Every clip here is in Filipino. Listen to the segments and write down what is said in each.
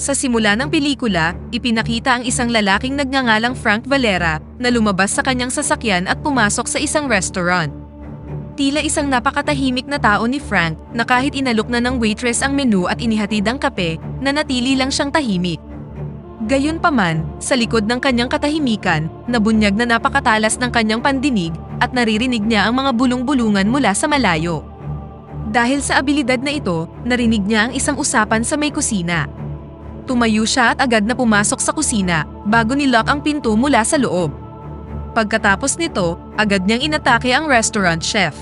Sa simula ng pelikula, ipinakita ang isang lalaking nagngangalang Frank Valera na lumabas sa kanyang sasakyan at pumasok sa isang restaurant. Tila isang napakatahimik na tao ni Frank na kahit inalok na ng waitress ang menu at inihatid ang kape, nanatili lang siyang tahimik. Gayunpaman, sa likod ng kanyang katahimikan, nabunyag na napakatalas ng kanyang pandinig at naririnig niya ang mga bulong-bulungan mula sa malayo. Dahil sa abilidad na ito, narinig niya ang isang usapan sa may kusina. Tumayo siya at agad na pumasok sa kusina bago nilock ang pinto mula sa loob. Pagkatapos nito, agad niyang inatake ang restaurant chef.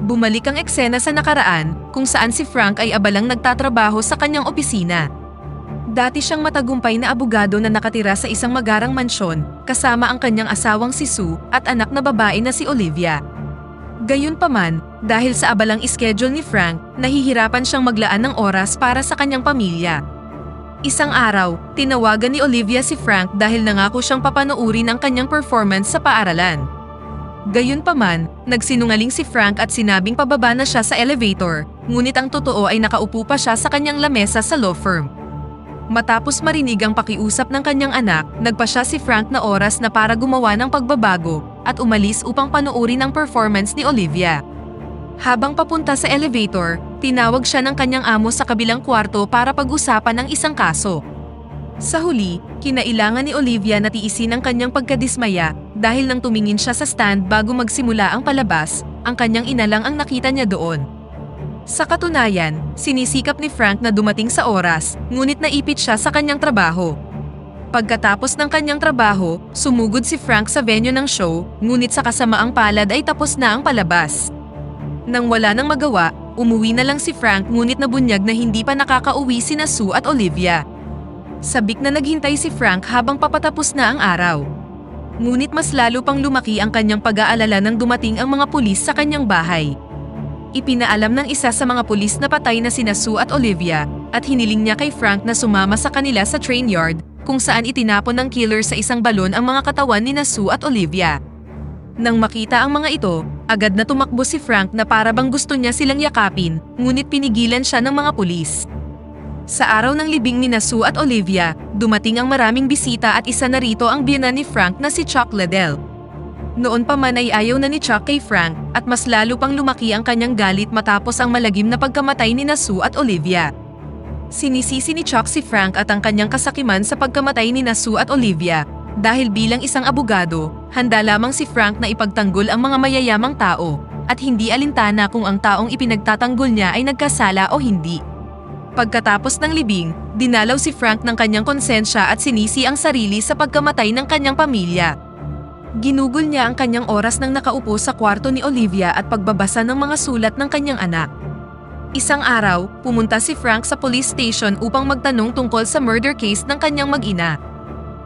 Bumalik ang eksena sa nakaraan kung saan si Frank ay abalang nagtatrabaho sa kanyang opisina. Dati siyang matagumpay na abogado na nakatira sa isang magarang mansyon kasama ang kanyang asawang si Sue at anak na babae na si Olivia. Gayunpaman, dahil sa abalang schedule ni Frank, nahihirapan siyang maglaan ng oras para sa kanyang pamilya. Isang araw, tinawagan ni Olivia si Frank dahil nangako siyang papanoorin ang kanyang performance sa paaralan. Gayunpaman, nagsinungaling si Frank at sinabing pababa na siya sa elevator, ngunit ang totoo ay nakaupo pa siya sa kanyang lamesa sa law firm. Matapos marinig ang pakiusap ng kanyang anak, nagpa siya si Frank na oras na para gumawa ng pagbabago at umalis upang panoorin ang performance ni Olivia. Habang papunta sa elevator, tinawag siya ng kanyang amo sa kabilang kwarto para pag-usapan ang isang kaso. Sa huli, kinailangan ni Olivia na tiisin ang kanyang pagkadismaya dahil nang tumingin siya sa stand bago magsimula ang palabas, ang kanyang ina lang ang nakita niya doon. Sa katunayan, sinisikap ni Frank na dumating sa oras, ngunit naipit siya sa kanyang trabaho. Pagkatapos ng kanyang trabaho, sumugod si Frank sa venue ng show, ngunit sa kasamaang palad ay tapos na ang palabas. Nang wala nang magawa, umuwi na lang si Frank ngunit nabunyag na hindi pa nakakauwi sina Sue at Olivia. Sabik na naghintay si Frank habang papatapos na ang araw. Ngunit mas lalo pang lumaki ang kanyang pag-aalala nang dumating ang mga pulis sa kanyang bahay. Ipinaalam ng isa sa mga pulis na patay na sina Sue at Olivia at hiniling niya kay Frank na sumama sa kanila sa train yard kung saan itinapon ng killer sa isang balon ang mga katawan ni Sue at Olivia. Nang makita ang mga ito, agad na tumakbo si Frank na para bang gusto niya silang yakapin, ngunit pinigilan siya ng mga pulis. Sa araw ng libing ni Nasu at Olivia, dumating ang maraming bisita at isa na rito ang biyanan ni Frank na si Chuck Liddell. Noon pa man ay ayaw na ni Chuck kay Frank at mas lalo pang lumaki ang kanyang galit matapos ang malagim na pagkamatay ni Nasu at Olivia. Sinisisi ni Chuck si Frank at ang kanyang kasakiman sa pagkamatay ni Nasu at Olivia dahil bilang isang abogado, handa lamang si Frank na ipagtanggol ang mga mayayamang tao at hindi alintana kung ang taong ipinagtatanggol niya ay nagkasala o hindi. Pagkatapos ng libing, dinalaw si Frank ng kanyang konsensya at sinisi ang sarili sa pagkamatay ng kanyang pamilya. Ginugol niya ang kanyang oras nang nakaupo sa kwarto ni Olivia at pagbabasa ng mga sulat ng kanyang anak. Isang araw, pumunta si Frank sa police station upang magtanong tungkol sa murder case ng kanyang mag-ina.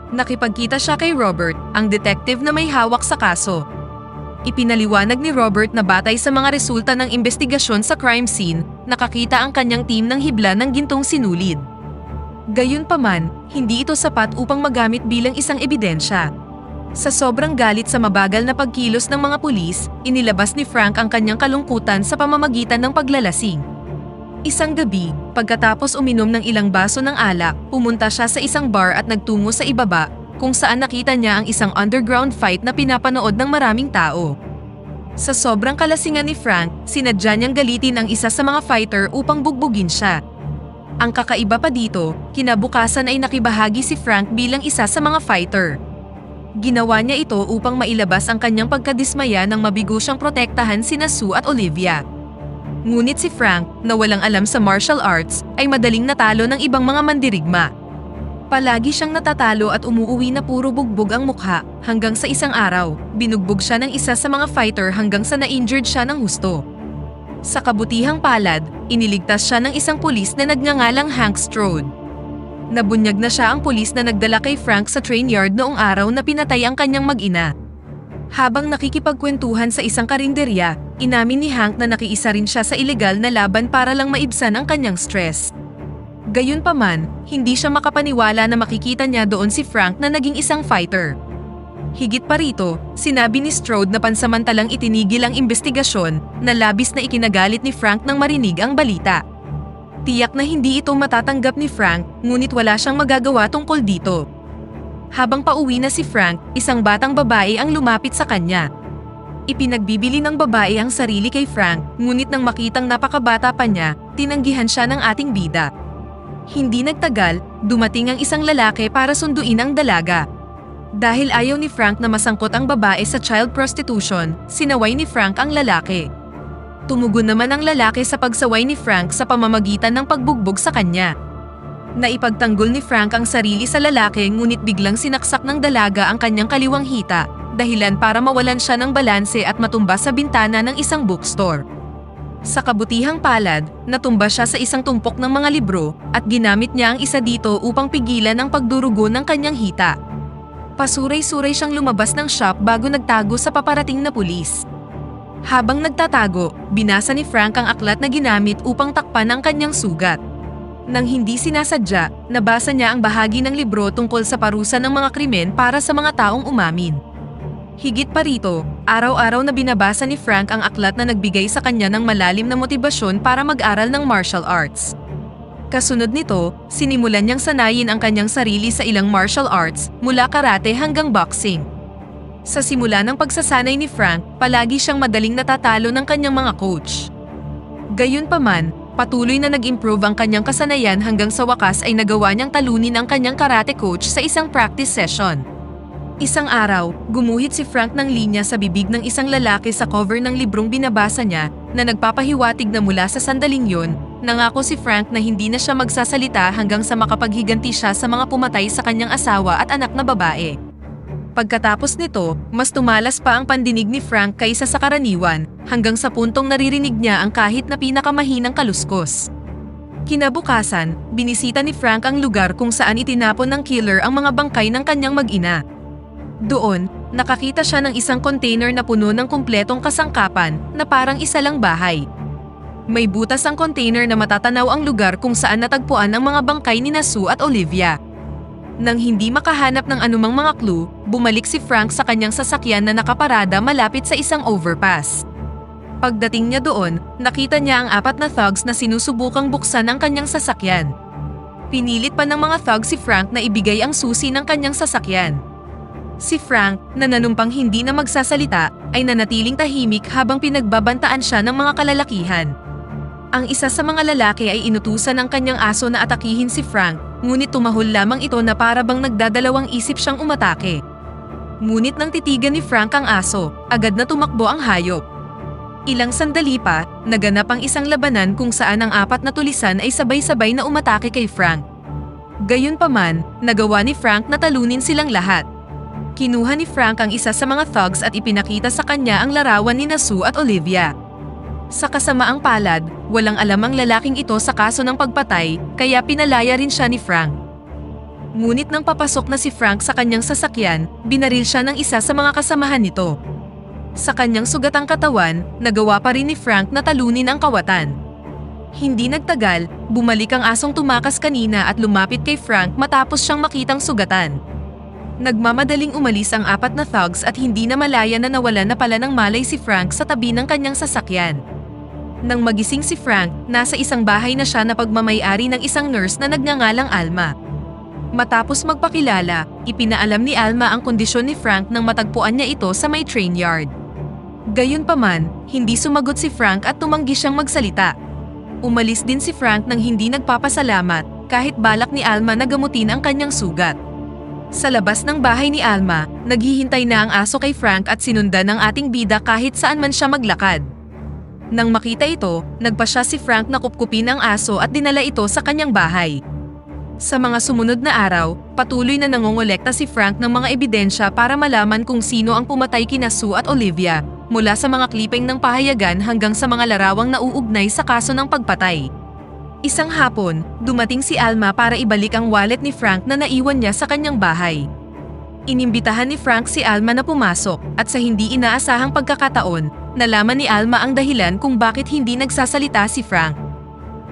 Nakipagkita siya kay Robert, ang detective na may hawak sa kaso. Ipinaliwanag ni Robert na batay sa mga resulta ng investigasyon sa crime scene, nakakita ang kanyang team ng hibla ng gintong sinulid. Gayunpaman, hindi ito sapat upang magamit bilang isang ebidensya. Sa sobrang galit sa mabagal na pagkilos ng mga pulis, inilabas ni Frank ang kanyang kalungkutan sa pamamagitan ng paglalasing. Isang gabi, pagkatapos uminom ng ilang baso ng alak, pumunta siya sa isang bar at nagtungo sa ibaba, kung saan nakita niya ang isang underground fight na pinapanood ng maraming tao. Sa sobrang kalasingan ni Frank, sinadya niyang galitin ang isa sa mga fighter upang bugbugin siya. Ang kakaiba pa dito, kinabukasan ay nakibahagi si Frank bilang isa sa mga fighter. Ginawa niya ito upang mailabas ang kanyang pagkadismaya nang mabigo siyang protektahan sina Sue at Olivia. Ngunit si Frank, na walang alam sa martial arts, ay madaling natalo ng ibang mga mandirigma. Palagi siyang natatalo at umuuwi na puro bugbog ang mukha hanggang sa isang araw, binugbog siya ng isa sa mga fighter hanggang sa na-injured siya ng husto. Sa kabutihang palad, iniligtas siya ng isang pulis na nagngangalang Hank Strode. Nabunyag na siya ang pulis na nagdala kay Frank sa train yard noong araw na pinatay ang kanyang mag-ina. Habang nakikipagkwentuhan sa isang karinderya, inamin ni Hank na nakiisa rin siya sa ilegal na laban para lang maibsan ang kanyang stress. Gayunpaman, hindi siya makapaniwala na makikita niya doon si Frank na naging isang fighter. Higit pa rito, sinabi ni Strode na pansamantalang itinigil ang investigasyon na labis na ikinagalit ni Frank nang marinig ang balita. Tiyak na hindi ito matatanggap ni Frank, ngunit wala siyang magagawa tungkol dito. Habang pauwi na si Frank, isang batang babae ang lumapit sa kanya. Ipinagbibili ng babae ang sarili kay Frank, ngunit nang makitang napakabata pa niya, tinanggihan siya ng ating bida. Hindi nagtagal, dumating ang isang lalaki para sunduin ang dalaga. Dahil ayaw ni Frank na masangkot ang babae sa child prostitution, sinaway ni Frank ang lalaki. Tumugon naman ang lalaki sa pagsaway ni Frank sa pamamagitan ng pagbugbog sa kanya. Naipagtanggol ni Frank ang sarili sa lalaki ngunit biglang sinaksak ng dalaga ang kanyang kaliwang hita, dahilan para mawalan siya ng balanse at matumba sa bintana ng isang bookstore. Sa kabutihang palad, natumba siya sa isang tumpok ng mga libro at ginamit niya ang isa dito upang pigilan ang pagdurugo ng kanyang hita. Pasuray-suray siyang lumabas ng shop bago nagtago sa paparating na pulis. Habang nagtatago, binasa ni Frank ang aklat na ginamit upang takpan ang kanyang sugat. Nang hindi sinasadya, nabasa niya ang bahagi ng libro tungkol sa parusa ng mga krimen para sa mga taong umamin. Higit pa rito, araw-araw na binabasa ni Frank ang aklat na nagbigay sa kanya ng malalim na motibasyon para mag-aral ng martial arts. Kasunod nito, sinimulan niyang sanayin ang kanyang sarili sa ilang martial arts mula karate hanggang boxing. Sa simula ng pagsasanay ni Frank, palagi siyang madaling natatalo ng kanyang mga coach. Gayunpaman, patuloy na nag-improve ang kanyang kasanayan hanggang sa wakas ay nagawa niyang talunin ang kanyang karate coach sa isang practice session. Isang araw, gumuhit si Frank ng linya sa bibig ng isang lalaki sa cover ng librong binabasa niya na nagpapahiwatig na mula sa sandaling yon, nangako si Frank na hindi na siya magsasalita hanggang sa makapaghiganti siya sa mga pumatay sa kanyang asawa at anak na babae. Pagkatapos nito, mas tumalas pa ang pandinig ni Frank kaysa sa karaniwan, hanggang sa puntong naririnig niya ang kahit na pinakamahinang kaluskos. Kinabukasan, binisita ni Frank ang lugar kung saan itinapon ng killer ang mga bangkay ng kanyang mag-ina. Doon, nakakita siya ng isang container na puno ng kumpletong kasangkapan na parang isa lang bahay. May butas ang container na matatanaw ang lugar kung saan natagpuan ang mga bangkay ni Nasu at Olivia. Nang hindi makahanap ng anumang mga clue, bumalik si Frank sa kanyang sasakyan na nakaparada malapit sa isang overpass. Pagdating niya doon, nakita niya ang apat na thugs na sinusubukang buksan ang kanyang sasakyan. Pinilit pa ng mga thugs si Frank na ibigay ang susi ng kanyang sasakyan. Si Frank, na nanumpang hindi na magsasalita, ay nanatiling tahimik habang pinagbabantaan siya ng mga kalalakihan. Ang isa sa mga lalaki ay inutusan ng kanyang aso na atakihin si Frank, ngunit tumahol lamang ito na para bang nagdadalawang isip siyang umatake. Ngunit nang titigan ni Frank ang aso, agad na tumakbo ang hayop. Ilang sandali pa, naganap ang isang labanan kung saan ang apat na tulisan ay sabay-sabay na umatake kay Frank. Gayunpaman, nagawa ni Frank na talunin silang lahat. Kinuha ni Frank ang isa sa mga thugs at ipinakita sa kanya ang larawan ni Nasu at Olivia. Sa kasamaang palad, walang alam ang lalaking ito sa kaso ng pagpatay, kaya pinalaya rin siya ni Frank. Ngunit nang papasok na si Frank sa kanyang sasakyan, binaril siya ng isa sa mga kasamahan nito. Sa kanyang sugatang katawan, nagawa pa rin ni Frank na talunin ang kawatan. Hindi nagtagal, bumalik ang asong tumakas kanina at lumapit kay Frank matapos siyang makitang sugatan. Nagmamadaling umalis ang apat na thugs at hindi na malaya na nawalan na pala ng malay si Frank sa tabi ng kanyang sasakyan. Nang magising si Frank, nasa isang bahay na siya na pagmamayari ng isang nurse na nagngangalang Alma. Matapos magpakilala, ipinaalam ni Alma ang kondisyon ni Frank nang matagpuan niya ito sa may train yard. Gayunpaman, hindi sumagot si Frank at tumanggi siyang magsalita. Umalis din si Frank nang hindi nagpapasalamat kahit balak ni Alma na gamutin ang kanyang sugat. Sa labas ng bahay ni Alma, naghihintay na ang aso kay Frank at sinundan ng ating bida kahit saan man siya maglakad. Nang makita ito, nagpa siya si Frank na kupkupin ang aso at dinala ito sa kanyang bahay. Sa mga sumunod na araw, patuloy na nangongolekta si Frank ng mga ebidensya para malaman kung sino ang pumatay kina Sue at Olivia, mula sa mga klipeng ng pahayagan hanggang sa mga larawang nauugnay sa kaso ng pagpatay. Isang hapon, dumating si Alma para ibalik ang wallet ni Frank na naiwan niya sa kanyang bahay. Inimbitahan ni Frank si Alma na pumasok at sa hindi inaasahang pagkakataon, nalaman ni Alma ang dahilan kung bakit hindi nagsasalita si Frank.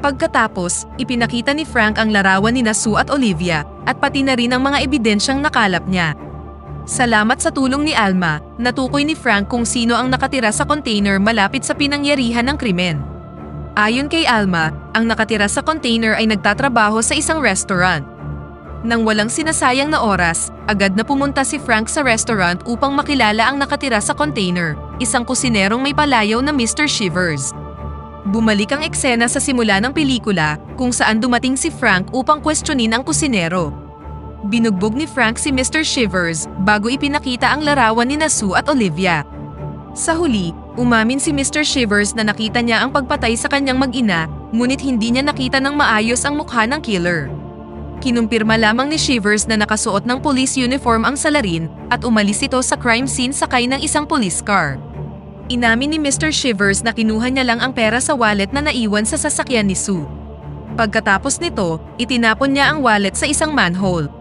Pagkatapos, ipinakita ni Frank ang larawan ni Nasu at Olivia at pati na rin ang mga ebidensyang nakalap niya. Salamat sa tulong ni Alma, natukoy ni Frank kung sino ang nakatira sa container malapit sa pinangyarihan ng krimen. Ayon kay Alma, ang nakatira sa container ay nagtatrabaho sa isang restaurant. Nang walang sinasayang na oras, agad na pumunta si Frank sa restaurant upang makilala ang nakatira sa container, isang kusinerong may palayaw na Mr. Shivers. Bumalik ang eksena sa simula ng pelikula kung saan dumating si Frank upang kwestiyonin ang kusinero. Binugbog ni Frank si Mr. Shivers bago ipinakita ang larawan ni Sue at Olivia. Sa huli, umamin si Mr. Shivers na nakita niya ang pagpatay sa kanyang mag-ina, ngunit hindi niya nakita ng maayos ang mukha ng killer. Kinumpirma lamang ni Shivers na nakasuot ng police uniform ang salarin at umalis ito sa crime scene sakay ng isang police car. Inamin ni Mr. Shivers na kinuha niya lang ang pera sa wallet na naiwan sa sasakyan ni Sue. Pagkatapos nito, itinapon niya ang wallet sa isang manhole.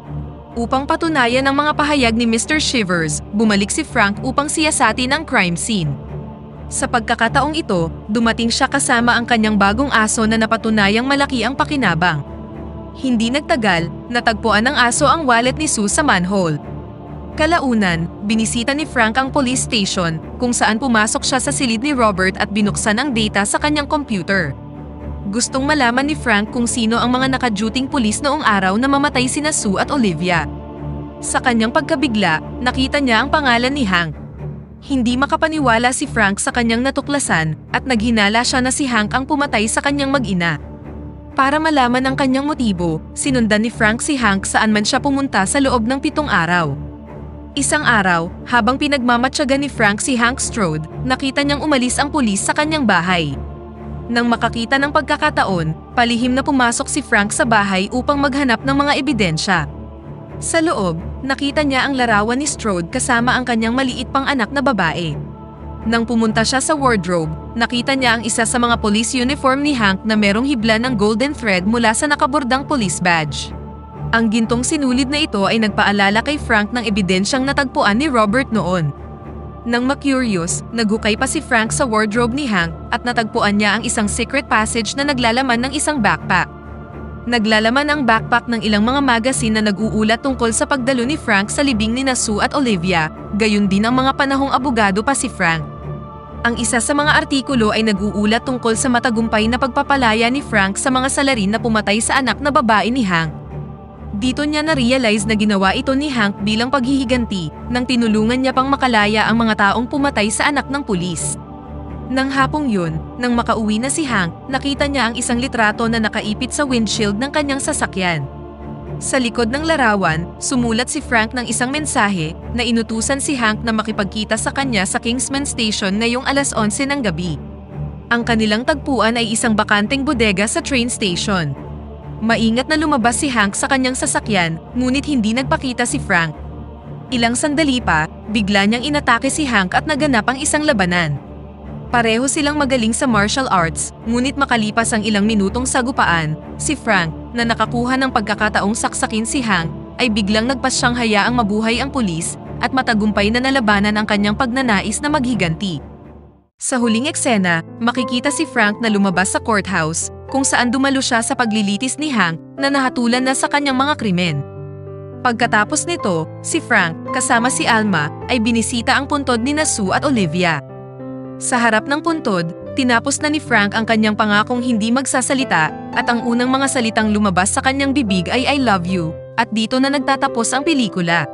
Upang patunayan ang mga pahayag ni Mr. Shivers, bumalik si Frank upang siyasatin ang crime scene. Sa pagkakataong ito, dumating siya kasama ang kanyang bagong aso na napatunayang malaki ang pakinabang. Hindi nagtagal, natagpuan ng aso ang wallet ni Sue sa manhole. Kalaunan, binisita ni Frank ang police station kung saan pumasok siya sa silid ni Robert at binuksan ang data sa kanyang computer. Gustong malaman ni Frank kung sino ang mga nakaduting pulis noong araw na mamatay sina Sue at Olivia. Sa kanyang pagkabigla, nakita niya ang pangalan ni Hank. Hindi makapaniwala si Frank sa kanyang natuklasan at naghinala siya na si Hank ang pumatay sa kanyang mag-ina. Para malaman ang kanyang motibo, sinundan ni Frank si Hank saan man siya pumunta sa loob ng pitong araw. Isang araw, habang pinagmamatyaga ni Frank si Hank Strode, nakita niyang umalis ang pulis sa kanyang bahay. Nang makakita ng pagkakataon, palihim na pumasok si Frank sa bahay upang maghanap ng mga ebidensya. Sa loob, nakita niya ang larawan ni Strode kasama ang kanyang maliit pang anak na babae. Nang pumunta siya sa wardrobe, nakita niya ang isa sa mga police uniform ni Hank na merong hibla ng golden thread mula sa nakabordang police badge. Ang gintong sinulid na ito ay nagpaalala kay Frank ng ebidensyang natagpuan ni Robert noon. Nang makurious, naghukay pa si Frank sa wardrobe ni Hank at natagpuan niya ang isang secret passage na naglalaman ng isang backpack. Naglalaman ang backpack ng ilang mga magazine na nag-uulat tungkol sa pagdalo ni Frank sa libing ni Sue at Olivia, gayon din ang mga panahong abogado pa si Frank. Ang isa sa mga artikulo ay nag-uulat tungkol sa matagumpay na pagpapalaya ni Frank sa mga salarin na pumatay sa anak na babae ni Hank. Dito niya na-realize na ginawa ito ni Hank bilang paghihiganti nang tinulungan niya pang makalaya ang mga taong pumatay sa anak ng pulis. Nang hapong yun, nang makauwi na si Hank, nakita niya ang isang litrato na nakaipit sa windshield ng kanyang sasakyan. Sa likod ng larawan, sumulat si Frank ng isang mensahe na inutusan si Hank na makipagkita sa kanya sa Kingsman Station ngayong alas 11 ng gabi. Ang kanilang tagpuan ay isang bakanteng bodega sa train station. Maingat na lumabas si Hank sa kanyang sasakyan, ngunit hindi nagpakita si Frank. Ilang sandali pa, bigla niyang inatake si Hank at naganap ang isang labanan. Pareho silang magaling sa martial arts, ngunit makalipas ang ilang minutong sagupaan, si Frank, na nakakuha ng pagkakataong saksakin si Hank, ay biglang nagpasyang hayaang mabuhay ang pulis at matagumpay na nalabanan ang kanyang pagnanais na maghiganti. Sa huling eksena, makikita si Frank na lumabas sa courthouse kung saan dumalo siya sa paglilitis ni Hank na nahatulan na sa kanyang mga krimen. Pagkatapos nito, si Frank, kasama si Alma, ay binisita ang puntod ni Sue at Olivia. Sa harap ng puntod, tinapos na ni Frank ang kanyang pangakong hindi magsasalita at ang unang mga salitang lumabas sa kanyang bibig ay I love you, at dito na nagtatapos ang pelikula.